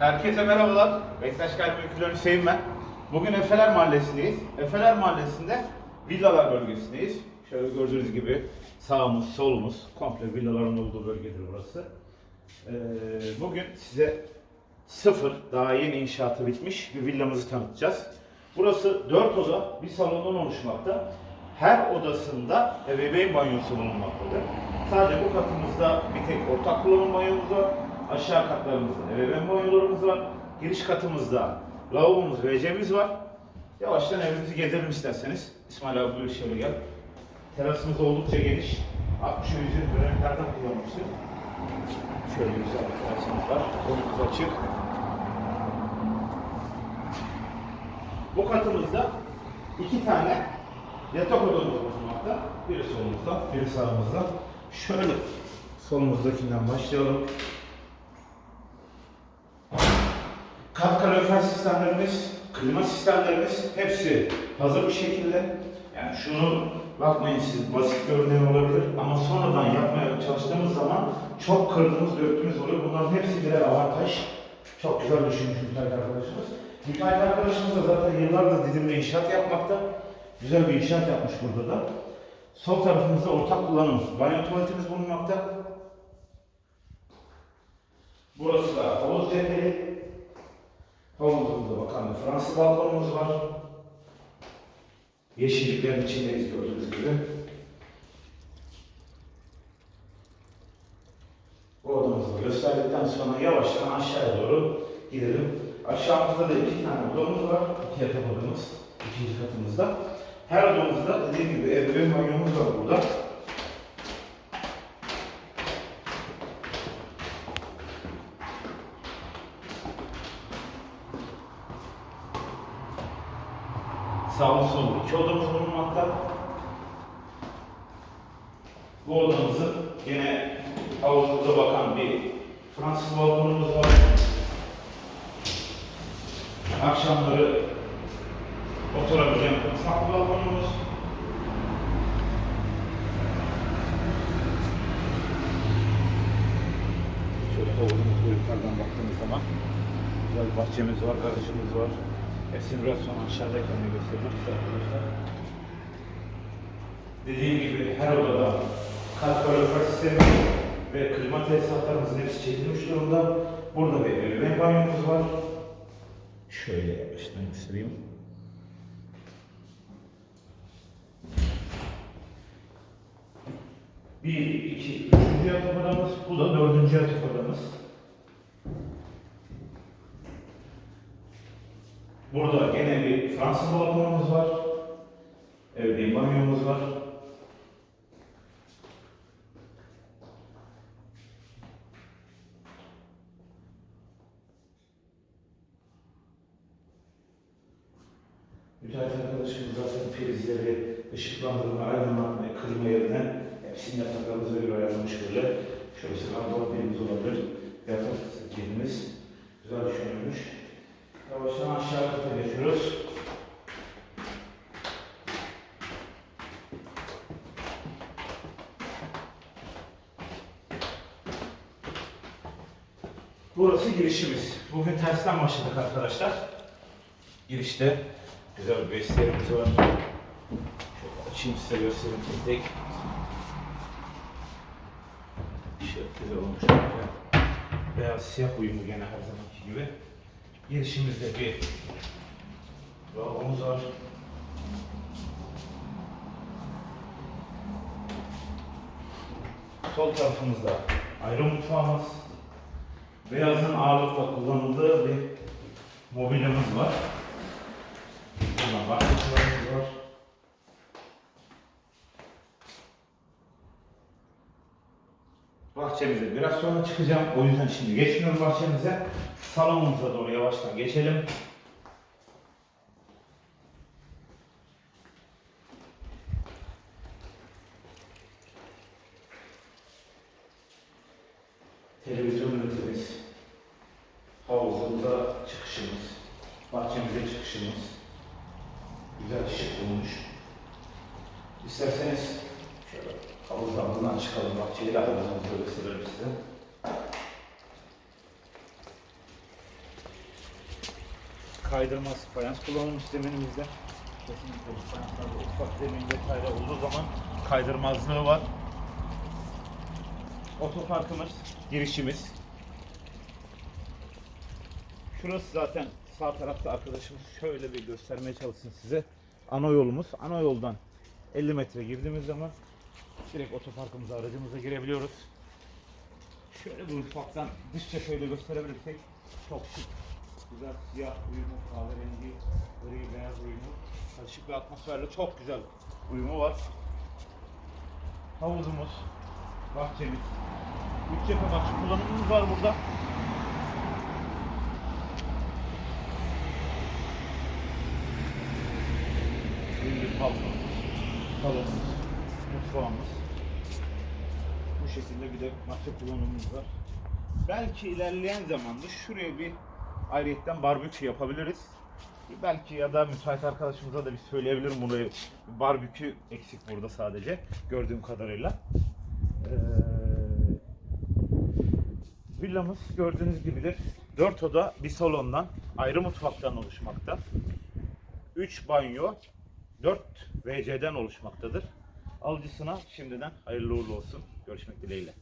Herkese merhabalar. Bektaş Gayrimenkul Hüseyin ben. Bugün Efeler Mahallesi'ndeyiz. Efeler Mahallesi'nde villalar bölgesindeyiz. Şöyle gördüğünüz gibi sağımız, solumuz komple villaların olduğu bölgedir burası. Ee, bugün size sıfır, daha yeni inşaatı bitmiş bir villamızı tanıtacağız. Burası 4 oda, bir salondan oluşmakta. Her odasında ebeveyn banyosu bulunmaktadır. Sadece bu katımızda bir tek ortak kullanım banyomuz var. Aşağı katlarımızda ebeveyn banyolarımız var. Giriş katımızda lavabomuz, WC'miz var. Yavaştan evimizi gezelim isterseniz. İsmail abi buyur şöyle gel. Terasımız oldukça geniş. 60 ve 100 dönemlerden kullanmıştık. Şöyle güzel bir terasımız var. Önümüz açık. Bu katımızda iki tane yatak odamız bulunmakta. Biri solumuzda, biri sağımızda. Şöyle solumuzdakinden başlayalım. Kat kalorifer sistemlerimiz, klima sistemlerimiz hepsi hazır bir şekilde. Yani şunu bakmayın siz basit örneği olabilir ama sonradan yapmaya çalıştığımız zaman çok kırdığımız, döktüğümüz oluyor. Bunların hepsi birer avantaj. Çok güzel düşünmüş müteahhit arkadaşımız. Müteahhit arkadaşımız da zaten yıllardır Didim'de inşaat yapmakta. Güzel bir inşaat yapmış burada da. Sol tarafımızda ortak kullanım banyo tuvaletimiz bulunmakta. Burası da havuz cepheli. Havuzumuzda bakan bir Fransız balkonumuz var. Yeşilliklerin içindeyiz gördüğünüz gibi. Bu odamızı gösterdikten sonra yavaştan aşağıya doğru gidelim. Aşağımızda da iki tane odamız var. İki yatak odamız. ikinci katımızda. Her odamızda dediğim gibi ebeveyn banyomuz var burada. Sağlı sollu iki odamız bulunmakta. Bu odamızın yine havuzumuza bakan bir Fransız balkonumuz var. Akşamları oturabileceğim bir balkonumuz. Şöyle havuzumuzda yukarıdan baktığımız zaman güzel bahçemiz var, garajımız var. Sonra aşağıdayken de göstermek arkadaşlar. Dediğim gibi her odada kalorifer sistemi ve klima tesisatlarımızın hepsi çekilmiş durumda. Burada bir ebeveyn banyomuz var. Şöyle yavaştan göstereyim. Bir, iki, üçüncü yatak odamız. Bu da dördüncü yatak odamız. Burada gene bir Fransız balkonumuz var. Evde banyomuz var. Müteahhit arkadaşımız zaten prizleri, ışıklandırma, aydınlatma, klima yerine hepsini yataklarımıza göre ayarlamış böyle. Şöyle sıkıntı birimiz olabilir. Yatak yerimiz güzel düşünülmüş. Yavaştan aşağı kata geçiyoruz. Burası girişimiz. Bugün tersten başladık arkadaşlar. Girişte güzel bir vestiyerimiz var. Şöyle açayım size göstereyim tek tek. Şöyle güzel olmuş. Beyaz siyah uyumlu gene her zamanki gibi. Girişimizde bir lavabomuz var. Sol tarafımızda ayrı mutfağımız. Beyazın ağırlıkla kullanıldığı bir mobilyamız var. Burada bahçelerimiz var. Bahçemize biraz sonra çıkacağım. O yüzden şimdi geçmiyorum bahçemize. Salonumuza doğru yavaştan geçelim. Televizyon ünitemiz, havuzumuza çıkışımız, bahçemize çıkışımız, güzel ışık bulmuş. İsterseniz şöyle havuzdan buradan çıkalım, bahçeyi de havuzumuzu gösterelim size. kaydırmaz fayans kullanılmış zeminimizde. Kesinlikle bu fayanslarda ufak zemin vesaire olduğu zaman kaydırmazlığı var. Otoparkımız, girişimiz. Şurası zaten sağ tarafta arkadaşımız şöyle bir göstermeye çalışsın size. Ana yolumuz. Ana yoldan 50 metre girdiğimiz zaman direkt otoparkımıza aracımıza girebiliyoruz. Şöyle bir ufaktan dışça şöyle gösterebilirsek çok şık. Güzel siyah uyumu, kahverengi, gri, beyaz uyumu. Karışık bir atmosferle çok güzel uyumu var. Havuzumuz, bahçemiz. Üç cephe bahçe kullanımımız var burada. Büyük balkonumuz, salonumuz, mutfağımız. Bu şekilde bir de bahçe kullanımımız var. Belki ilerleyen zamanda şuraya bir ayrıyetten barbekü yapabiliriz. Belki ya da müsait arkadaşımıza da bir söyleyebilirim buraya. Barbekü eksik burada sadece gördüğüm kadarıyla. Ee, villamız gördüğünüz gibidir. 4 oda bir salondan ayrı mutfaktan oluşmakta. 3 banyo 4 WC'den oluşmaktadır. Alıcısına şimdiden hayırlı uğurlu olsun. Görüşmek dileğiyle.